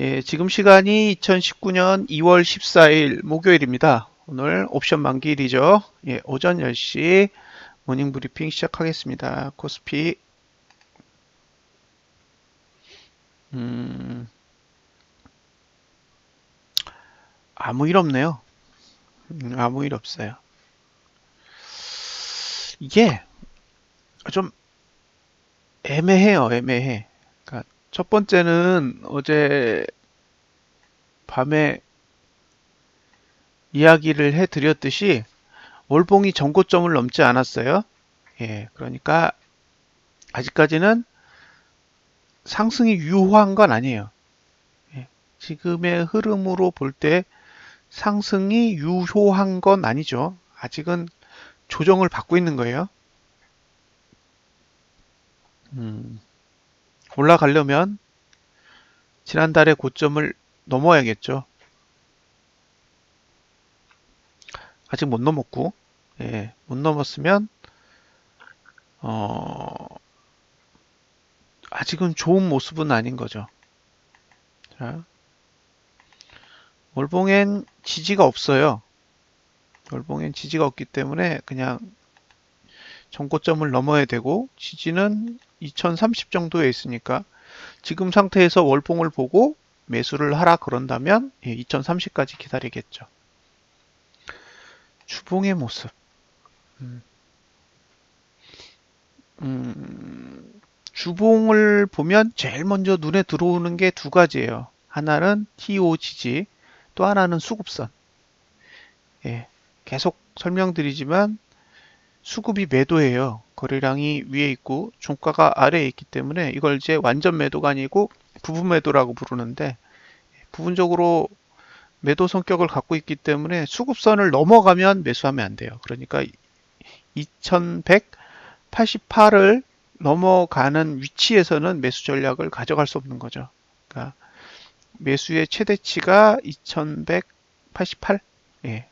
예, 지금 시간이 2019년 2월 14일 목요일입니다. 오늘 옵션 만기일이죠. 예, 오전 10시 모닝 브리핑 시작하겠습니다. 코스피 음, 아무 일 없네요. 음, 아무 일 없어요. 이게 좀 애매해요, 애매해. 첫 번째는 어제 밤에 이야기를 해드렸듯이 월봉이 전고점을 넘지 않았어요. 예, 그러니까 아직까지는 상승이 유효한 건 아니에요. 예, 지금의 흐름으로 볼 때 상승이 유효한 건 아니죠. 아직은 조정을 받고 있는 거예요. 음, 올라가려면 지난달의 고점을 넘어야겠죠. 아직 못 넘었고, 예, 못 넘었으면, 어, 아직은 좋은 모습은 아닌 거죠. 자, 월봉엔 지지가 없어요. 월봉엔 지지가 없기 때문에 그냥 정고점을 넘어야 되고, 지지는 2030 정도에 있으니까 지금 상태에서 월봉을 보고 매수를 하라 그런다면 2030까지 예, 기다리겠죠. 주봉의 모습. 음. 음, 주봉을 보면 제일 먼저 눈에 들어오는 게 두 가지예요. 하나는 TO 지지, 또 하나는 수급선. 예, 계속 설명드리지만 수급이 매도예요. 거래량이 위에 있고 종가가 아래에 있기 때문에 이걸 이제 완전 매도가 아니고 부분 매도라고 부르는데 부분적으로 매도 성격을 갖고 있기 때문에 수급선을 넘어가면 매수하면 안 돼요. 그러니까 2188을 넘어가는 위치에서는 매수 전략을 가져갈 수 없는 거죠. 그러니까 매수의 최대치가 2188. 예.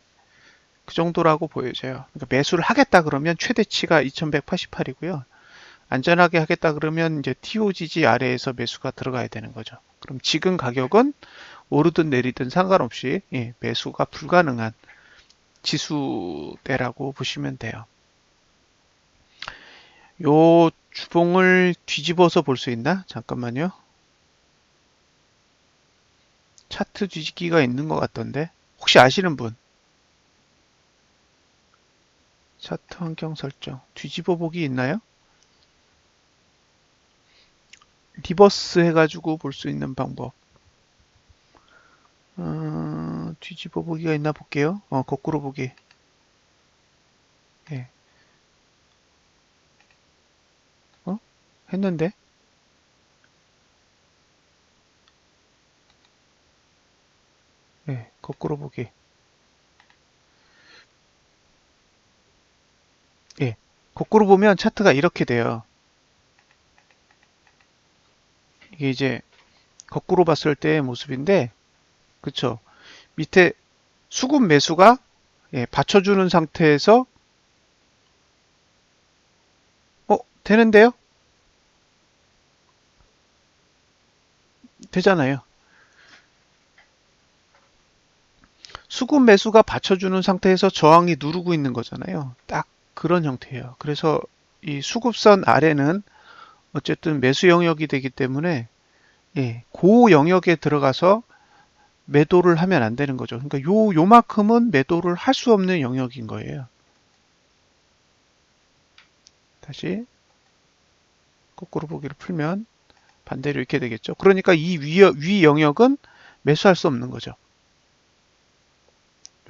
그 정도라고 보여져요. 그러니까 매수를 하겠다 그러면 최대치가 2188이고요. 안전하게 하겠다 그러면 이제 TOGG 아래에서 매수가 들어가야 되는 거죠. 그럼 지금 가격은 오르든 내리든 상관없이 예, 매수가 불가능한 지수대라고 보시면 돼요. 요 주봉을 뒤집어서 볼 수 있나? 잠깐만요. 차트 뒤집기가 있는 것 같던데 혹시 아시는 분? 차트 환경 설정 뒤집어 보기 있나요? 리버스 해가지고 볼 수 있는 방법 어, 뒤집어 보기가 있나 볼게요 어, 거꾸로 보기 네. 어? 했는데 네, 거꾸로 보기 거꾸로 보면 차트가 이렇게 돼요. 이게 이제 거꾸로 봤을 때의 모습인데, 그쵸? 밑에 수급 매수가 예, 받쳐주는 상태에서 어 되는데요? 되잖아요. 수급 매수가 받쳐주는 상태에서 저항이 누르고 있는 거잖아요. 딱 그런 형태예요. 그래서 이 수급선 아래는 어쨌든 매수 영역이 되기 때문에 예, 고 영역에 들어가서 매도를 하면 안 되는 거죠. 그러니까 요 요만큼은 매도를 할 수 없는 영역인 거예요. 다시 거꾸로 보기를 풀면 반대로 이렇게 되겠죠. 그러니까 이 위, 위 영역은 매수할 수 없는 거죠.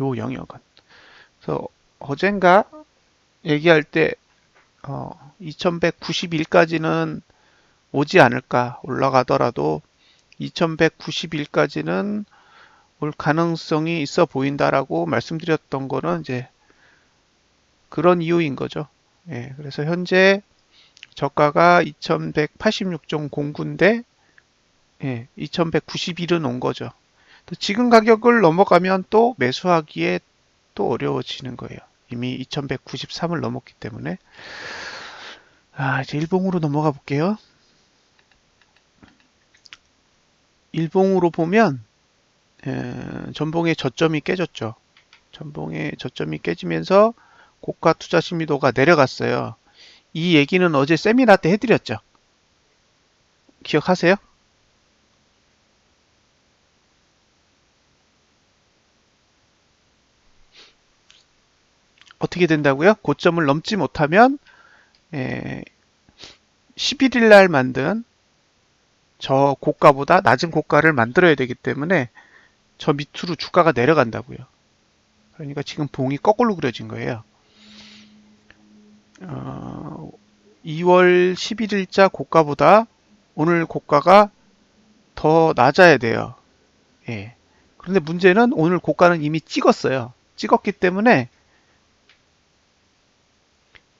요 영역은. 그래서 어젠가 얘기할 때 어, 2191까지는 오지 않을까 올라가더라도 2191까지는 올 가능성이 있어 보인다라고 말씀드렸던 거는 이제 그런 이유인 거죠. 예, 그래서 현재 저가가 2186.09인데 예, 2191은 온 거죠. 지금 가격을 넘어가면 또 매수하기에 또 어려워지는 거예요. 이미 2193을 넘었기 때문에 아, 이제 일봉으로 넘어가 볼게요. 일봉으로 보면 에, 전봉의 저점이 깨졌죠. 전봉의 저점이 깨지면서 고가 투자 신미도가 내려갔어요. 이 얘기는 어제 세미나 때 해드렸죠. 기억하세요? 어떻게 된다고요? 고점을 넘지 못하면 에, 11일 날 만든 저 고가보다 낮은 고가를 만들어야 되기 때문에 저 밑으로 주가가 내려간다고요. 그러니까 지금 봉이 거꾸로 그려진 거예요. 어, 2월 11일자 고가보다 오늘 고가가 더 낮아야 돼요. 예. 그런데 문제는 오늘 고가는 이미 찍었어요. 찍었기 때문에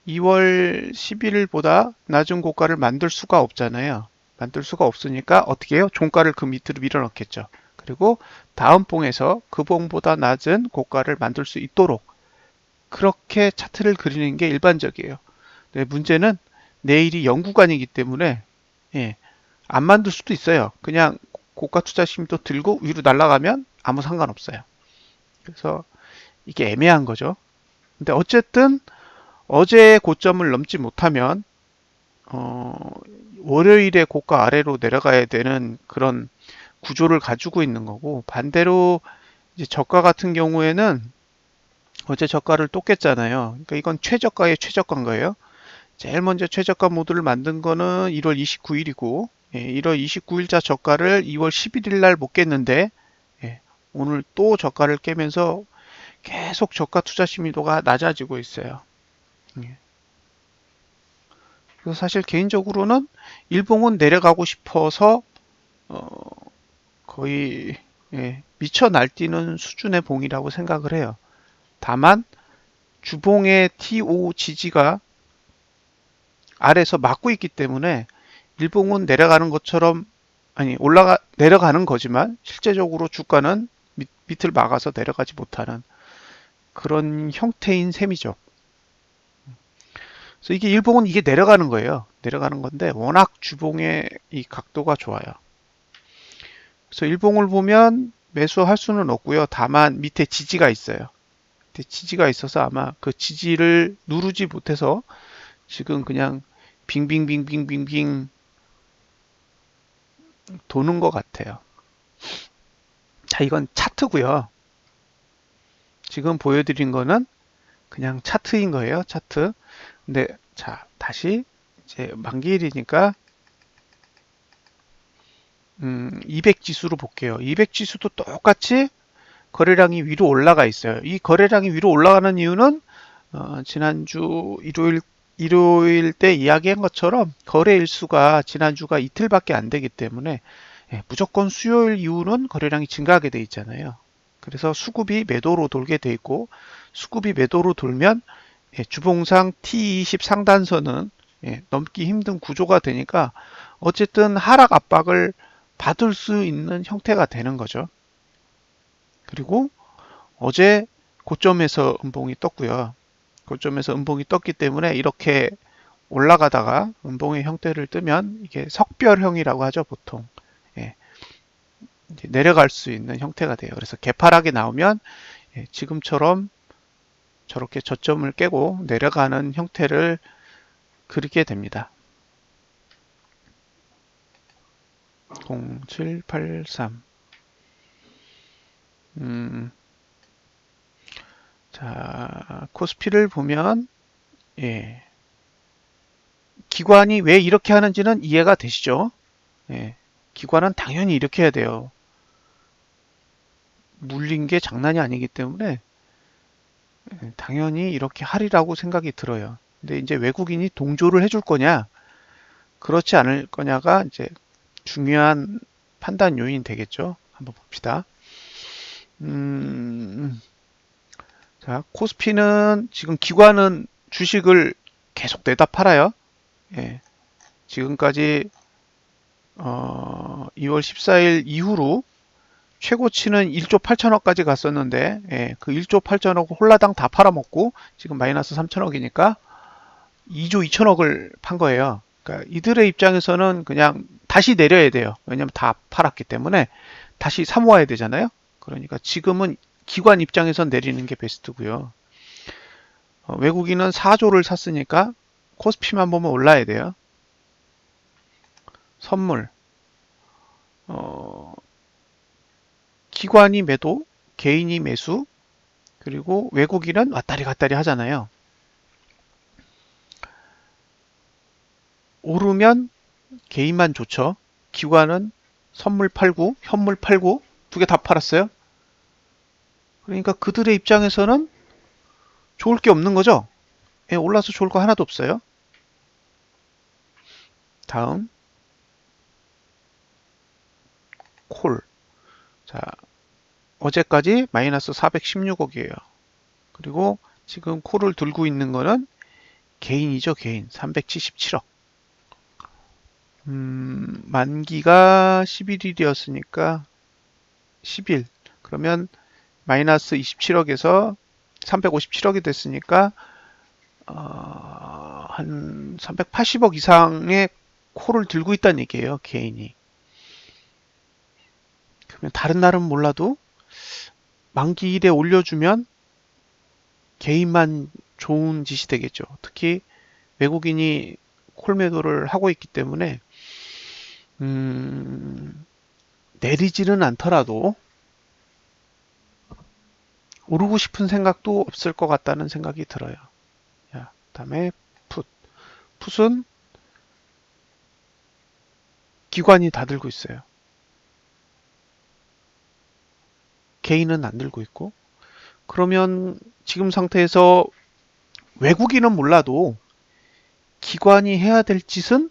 2월 11일보다 낮은 고가를 만들 수가 없잖아요. 만들 수가 없으니까 어떻게 해요? 종가를 그 밑으로 밀어넣겠죠. 그리고 다음 봉에서 그 봉보다 낮은 고가를 만들 수 있도록 그렇게 차트를 그리는 게 일반적이에요. 네, 문제는 내일이 영구간이기 때문에 예, 안 만들 수도 있어요. 그냥 고가 투자 심도 들고 위로 날아가면 아무 상관없어요. 그래서 이게 애매한 거죠. 근데 어쨌든 어제의 고점을 넘지 못하면 어, 월요일에 고가 아래로 내려가야 되는 그런 구조를 가지고 있는 거고 반대로 이제 저가 같은 경우에는 어제 저가를 또 깼잖아요. 그러니까 이건 최저가의 최저가인 거예요. 제일 먼저 최저가 모드를 만든 거는 1월 29일이고 예, 1월 29일자 저가를 2월 11일 날 못 깼는데 예, 오늘 또 저가를 깨면서 계속 저가 투자 심리도가 낮아지고 있어요. 예. 그래서 사실 개인적으로는 일봉은 내려가고 싶어서 어, 거의 예, 미쳐 날뛰는 수준의 봉이라고 생각을 해요. 다만 주봉의 TO 지지가 아래서 막고 있기 때문에 일봉은 내려가는 것처럼 아니 올라가 내려가는 거지만 실제적으로 주가는 밑, 밑을 막아서 내려가지 못하는 그런 형태인 셈이죠. 그래서 이게 일봉은 이게 내려가는 거예요. 내려가는 건데 워낙 주봉의 이 각도가 좋아요. 그래서 일봉을 보면 매수할 수는 없고요. 다만 밑에 지지가 있어요. 밑에 지지가 있어서 아마 그 지지를 누르지 못해서 지금 그냥 빙빙빙빙빙빙 도는 것 같아요. 자, 이건 차트고요. 지금 보여드린 거는 그냥 차트인 거예요. 차트. 근데 자, 다시 이제 만기일이니까 음, 200 지수로 볼게요. 200 지수도 똑같이 거래량이 위로 올라가 있어요. 이 거래량이 위로 올라가는 이유는 어, 지난주 일요일 일요일 때 이야기한 것처럼 거래 일수가 지난주가 이틀밖에 안 되기 때문에 예, 무조건 수요일 이후는 거래량이 증가하게 돼 있잖아요. 그래서 수급이 매도로 돌게 돼 있고 수급이 매도로 돌면 예, 주봉상 T20 상단선은 예, 넘기 힘든 구조가 되니까 어쨌든 하락 압박을 받을 수 있는 형태가 되는 거죠. 그리고 어제 고점에서 음봉이 떴고요. 고점에서 음봉이 떴기 때문에 이렇게 올라가다가 음봉의 형태를 뜨면 이게 석별형이라고 하죠 보통 예, 내려갈 수 있는 형태가 돼요. 그래서 개파락이 나오면 예, 지금처럼 저렇게 저점을 깨고 내려가는 형태를 그리게 됩니다. 0783 음, 자, 코스피를 보면, 예. 기관이 왜 이렇게 하는지는 이해가 되시죠? 예. 기관은 당연히 이렇게 해야 돼요. 물린 게 장난이 아니기 때문에 예, 당연히 이렇게 하리라고 생각이 들어요. 근데 이제 외국인이 동조를 해줄 거냐, 그렇지 않을 거냐가 이제 중요한 판단 요인 되겠죠. 한번 봅시다. 음, 자, 코스피는 지금 기관은 주식을 계속 내다 팔아요. 예. 지금까지 어, 2월 14일 이후로 최고치는 1조 8천억까지 갔었는데 예, 그 1조 8천억 홀라당 다 팔아먹고 지금 마이너스 3천억이니까 2조 2천억을 판 거예요. 그러니까 이들의 입장에서는 그냥 다시 내려야 돼요. 왜냐면 다 팔았기 때문에 다시 사모아야 되잖아요. 그러니까 지금은 기관 입장에선 내리는 게 베스트고요. 어, 외국인은 4조를 샀으니까 코스피만 보면 올라야 돼요. 선물. 어, 기관이 매도, 개인이 매수, 그리고 외국인은 왔다리 갔다리 하잖아요. 오르면 개인만 좋죠. 기관은 선물 팔고, 현물 팔고, 두 개 다 팔았어요. 그러니까 그들의 입장에서는 좋을 게 없는 거죠. 예, 올라서 좋을 거 하나도 없어요. 다음 콜. 자, 어제까지 마이너스 416억이에요. 그리고 지금 콜을 들고 있는 거는 개인이죠, 개인. 377억. 음, 만기가 11일이었으니까 10일. 그러면 마이너스 27억에서 357억이 됐으니까 어, 한 380억 이상의 콜을 들고 있다는 얘기예요, 개인이. 그러면 다른 날은 몰라도 만기일에 올려주면 개인만 좋은 짓이 되겠죠. 특히 외국인이 콜 매도를 하고 있기 때문에 음, 내리지는 않더라도 오르고 싶은 생각도 없을 것 같다는 생각이 들어요. 자, 다음에 풋. 풋은 기관이 다 들고 있어요. 개인은 안 들고 있고. 그러면 지금 상태에서 외국인은 몰라도 기관이 해야 될 짓은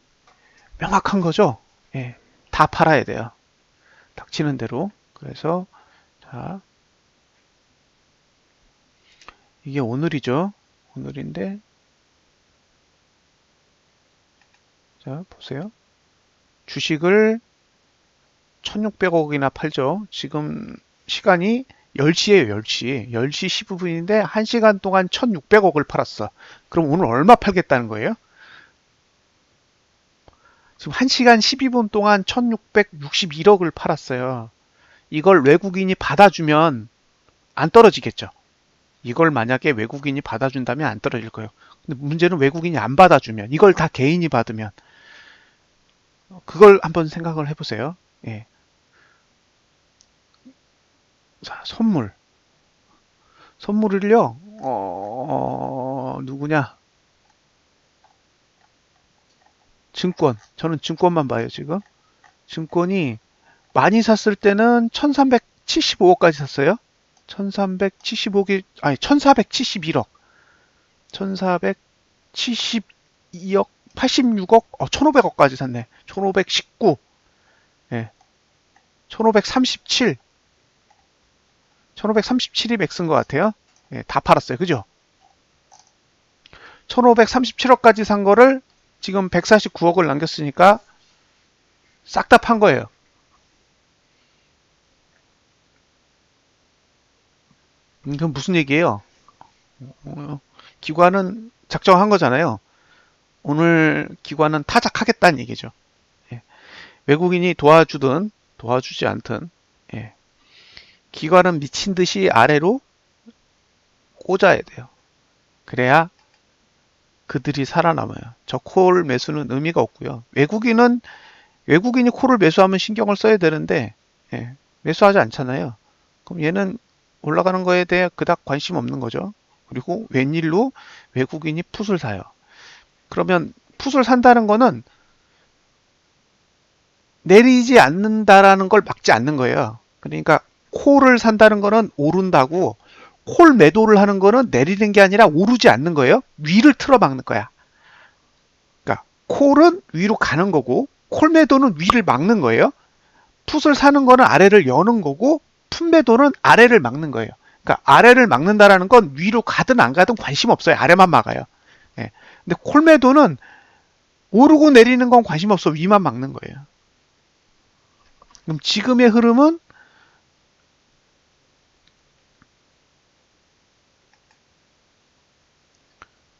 명확한 거죠. 예, 다 팔아야 돼요. 닥치는 대로. 그래서 자 이게 오늘이죠. 오늘인데 자 보세요. 주식을 1600억이나 팔죠. 지금 시간이 10시에요, 10시. 10시 15분인데 1시간 동안 1600억을 팔았어. 그럼 오늘 얼마 팔겠다는 거예요? 지금 1시간 12분 동안 1661억을 팔았어요. 이걸 외국인이 받아주면 안 떨어지겠죠. 이걸 만약에 외국인이 받아준다면 안 떨어질 거예요. 근데 문제는 외국인이 안 받아주면 이걸 다 개인이 받으면 그걸 한번 생각을 해보세요. 예. 자, 선물. 선물을요, 어, 누구냐? 증권. 저는 증권만 봐요, 지금. 증권이 많이 샀을 때는 1375억까지 샀어요. 1375기, 아니, 1471억. 1472억, 86억, 어, 1500억까지 샀네. 1519. 예. 1537. 1537이 맥스인 것 같아요. 예, 다 팔았어요. 그죠? 1537억까지 산 거를 지금 149억을 남겼으니까 싹 다 판 거예요. 이건 무슨 얘기예요? 어, 기관은 작정한 거잖아요. 오늘 기관은 타작하겠다는 얘기죠. 예. 외국인이 도와주든 도와주지 않든 예. 기관은 미친 듯이 아래로 꽂아야 돼요. 그래야 그들이 살아남아요. 저 콜 매수는 의미가 없고요. 외국인은 외국인이 콜을 매수하면 신경을 써야 되는데 예, 매수하지 않잖아요. 그럼 얘는 올라가는 거에 대해 그닥 관심 없는 거죠. 그리고 웬일로 외국인이 풋을 사요. 그러면 풋을 산다는 거는 내리지 않는다라는 걸 막지 않는 거예요. 그러니까 콜을 산다는 거는 오른다고 콜 매도를 하는 거는 내리는 게 아니라 오르지 않는 거예요. 위를 틀어 막는 거야. 그러니까 콜은 위로 가는 거고 콜 매도는 위를 막는 거예요. 풋을 사는 거는 아래를 여는 거고 풋매도는 아래를 막는 거예요. 그러니까 아래를 막는다라는 건 위로 가든 안 가든 관심 없어요. 아래만 막아요. 예. 근데 콜 매도는 오르고 내리는 건 관심 없어. 위만 막는 거예요. 그럼 지금의 흐름은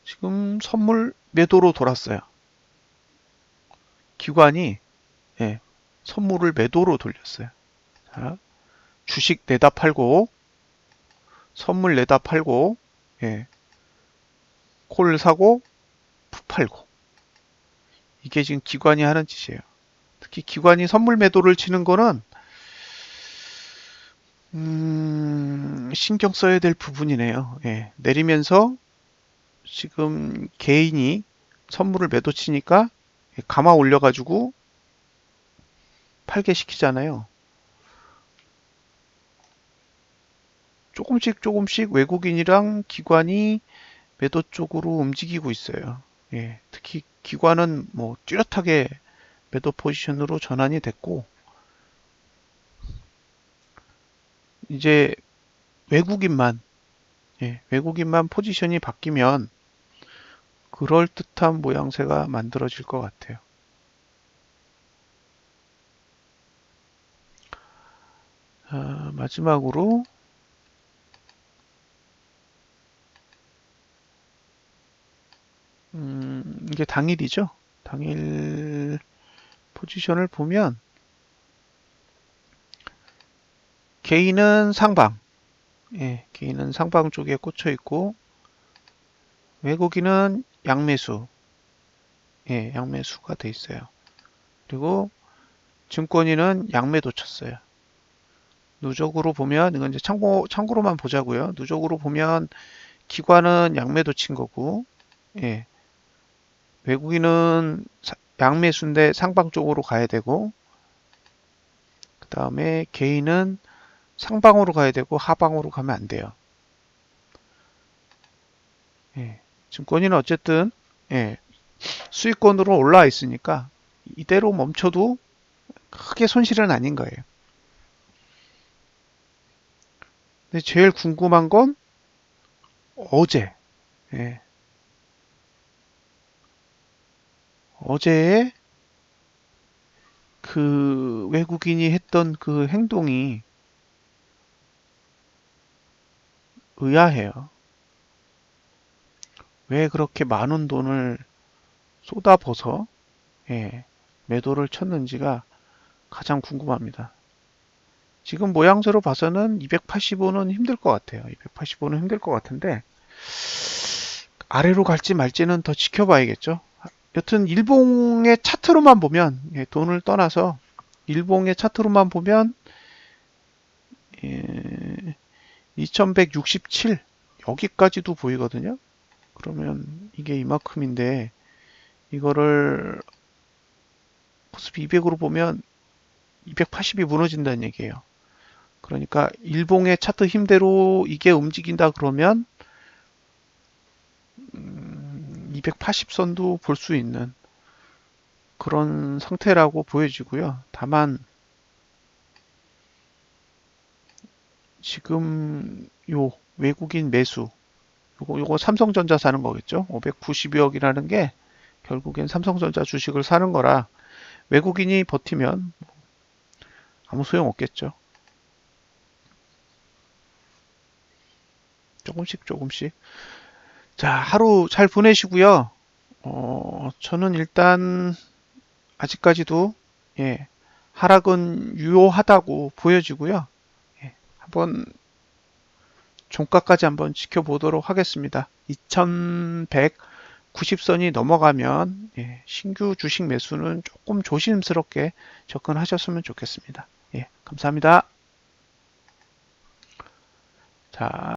지금 선물 매도로 돌았어요. 기관이 예, 선물을 매도로 돌렸어요. 자, 주식 내다 팔고 선물 내다 팔고 예, 콜 사고 풋 팔고 이게 지금 기관이 하는 짓이에요. 특히 기관이 선물 매도를 치는 거는 음, 신경 써야 될 부분이네요. 예, 내리면서 지금 개인이 선물을 매도 치니까 감아 올려가지고 팔게 시키잖아요. 조금씩 조금씩 외국인이랑 기관이 매도 쪽으로 움직이고 있어요. 예, 특히 기관은 뭐 뚜렷하게 매도 포지션으로 전환이 됐고 이제 외국인만 예, 외국인만 포지션이 바뀌면 그럴듯한 모양새가 만들어질 것 같아요. 아, 마지막으로 음, 이게 당일이죠. 당일 포지션을 보면 개인은 상방, 예, 개인은 상방 쪽에 꽂혀 있고 외국인은 양매수, 예, 양매수가 돼 있어요. 그리고 증권인은 양매도 쳤어요. 누적으로 보면 이건 이제 참고 참고로만 보자고요. 누적으로 보면 기관은 양매도 친 거고, 예, 외국인은 양매수인데 상방 쪽으로 가야 되고, 그 다음에 개인은 상방으로 가야 되고 하방으로 가면 안 돼요. 예, 증권인은 어쨌든 예, 수익권으로 올라와 있으니까 이대로 멈춰도 크게 손실은 아닌 거예요. 근데 제일 궁금한 건 어제 예, 어제의 그 외국인이 했던 그 행동이 의아해요. 왜 그렇게 많은 돈을 쏟아버서 예, 매도를 쳤는지가 가장 궁금합니다. 지금 모양새로 봐서는 285는 힘들 것 같아요. 285는 힘들 것 같은데 아래로 갈지 말지는 더 지켜봐야겠죠. 여튼 일봉의 차트로만 보면 예, 돈을 떠나서 일봉의 차트로만 보면 예, 2167 여기까지도 보이거든요. 그러면 이게 이만큼인데 이거를 코스피 200으로 보면 280이 무너진다는 얘기예요. 그러니까 일봉의 차트 힘대로 이게 움직인다 그러면 280선도 볼 수 있는 그런 상태라고 보여지고요. 다만 지금 요 외국인 매수 요거 요거 삼성전자 사는 거겠죠. 590여억이라는 게 결국엔 삼성전자 주식을 사는 거라 외국인이 버티면 아무 소용 없겠죠. 조금씩 조금씩. 자, 하루 잘 보내시고요. 어, 저는 일단 아직까지도 예, 하락은 유효하다고 보여지고요. 예, 한번 종가까지 한번 지켜보도록 하겠습니다. 2190선이 넘어가면 예, 신규 주식 매수는 조금 조심스럽게 접근하셨으면 좋겠습니다. 예, 감사합니다. 자.